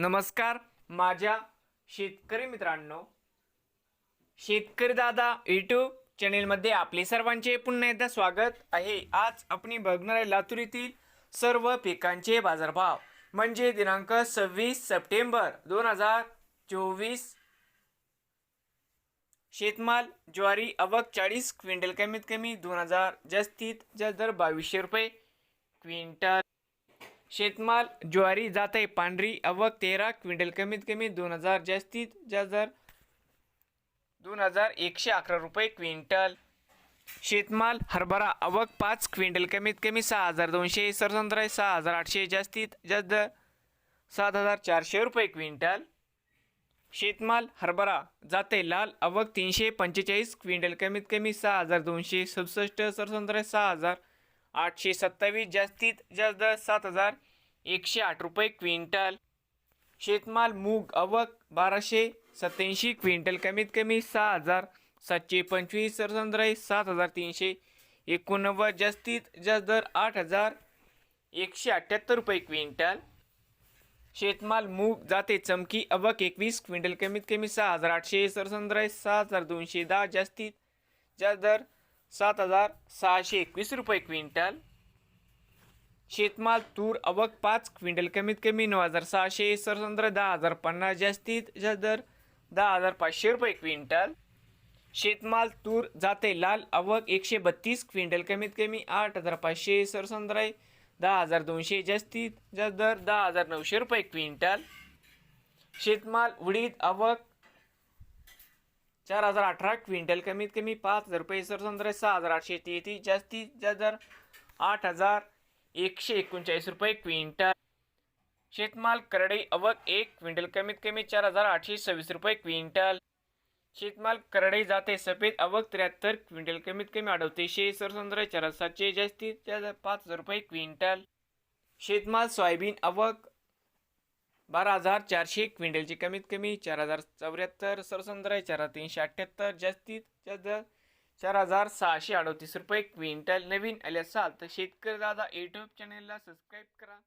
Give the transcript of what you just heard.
नमस्कार माझ्या शेतकरी मित्रांनो. शेतकरी दादा यूट्यूब चॅनेलमध्ये आपले सर्वांचे पुन्हा एकदा स्वागत आहे. आज आपण बघणार आहे लातूर येथील सर्व पिकांचे बाजारभाव. म्हणजे दिनांक सव्वीस सप्टेंबर दोन हजार चोवीस. शेतमाल ज्वारी अवक चाळीस क्विंटल कमीत कमी दोन हजार जास्तीत जास्त दर बावीसशे रुपये. क्विंटल शेतमाल ज्वारी जात आहे पांढरी अवक तेरा क्विंटल कमीत कमी दोन हजार जास्तीत जास्त दर दोन हजार एकशे अकरा रुपये क्विंटल. शेतमाल हरभरा अवक पाच क्विंटल कमीत कमी सहा हजार दोनशे सरसंद्राय सहा हजार आठशे जास्तीत जास्त दर सात हजार चारशे रुपये क्विंटल. शेतमाल हरभरा जाते लाल अवक तीनशे पंचेचाळीस क्विंटल कमीत कमी सहा हजार दोनशे सदुसष्ट सरसंद्राय सहा हजार आठशे सत्तावीस जास्तीत जास्त दर सात हजार एकशे आठ रुपये क्विंटल. शेतमाल मूग अवक बाराशे सत्याऐंशी क्विंटल कमीत कमी सहा हजार सातशे पंचवीस सरसंद्राई सात हजार तीनशे एकोणनव्वद जास्तीत जास्त दर आठ हजार एकशे अठ्ठ्याहत्तर रुपये क्विंटल. शेतमाल मूग जाते चमकी अवक एकवीस क्विंटल कमीत कमी सहा हजार आठशे सरसंद्राई सहा हजार दोनशे दहा जास्तीत जास्त दर सात हजार सहाशे एकवीस रुपये क्विंटल. शेतमाल तूर अवक पाच क्विंटल कमीत कमी नऊ हजार सहाशे सरसंद्र दहा हजार पन्नास जास्तीत जास्त दर दहा हजार पाचशे रुपये क्विंटल. शेतमाल तूर जाते लाल अवक एकशे बत्तीस क्विंटल कमीत कमी आठ हजार पाचशे सरसंद्राई दहा हजार दोनशे जास्तीत जास्त दर दहा हजार नऊशे रुपये क्विंटल. शेतमाल उडीद अवक चार हजार अठरा क्विंटल कमीत कमी पाच हजार रुपये सरसंद्राई सहा हजार आठशे तेहतीस जास्तीत जास्त दर आठ हजार एकशे एकोणचाळीस रुपये क्विंटल. शेतमाल करडई अवक एक क्विंटल कमीत कमी चार हजार आठशे सव्वीस रुपये क्विंटल. शेतमाल करडई जाते सफेद अवक त्र्याहत्तर क्विंटल कमीत कमी अडतीसशे सरसंद्र चार सातशे जास्तीत जास्त पाच हजार रुपये क्विंटल. शेतमाल सोयाबीन अवक बारा हजार चारशे क्विंटलची कमीत कमी चार हजार चौऱ्याहत्तर सरसंद्र चार हजार तीनशे अठ्ठ्याहत्तर जास्तीत जास्त चार हजार सहाशे अडतीस रुपये क्विंटल नवीन आले असाल तर शेतकरी दादा यूट्यूब चॅनेलला सबस्क्राईब करा.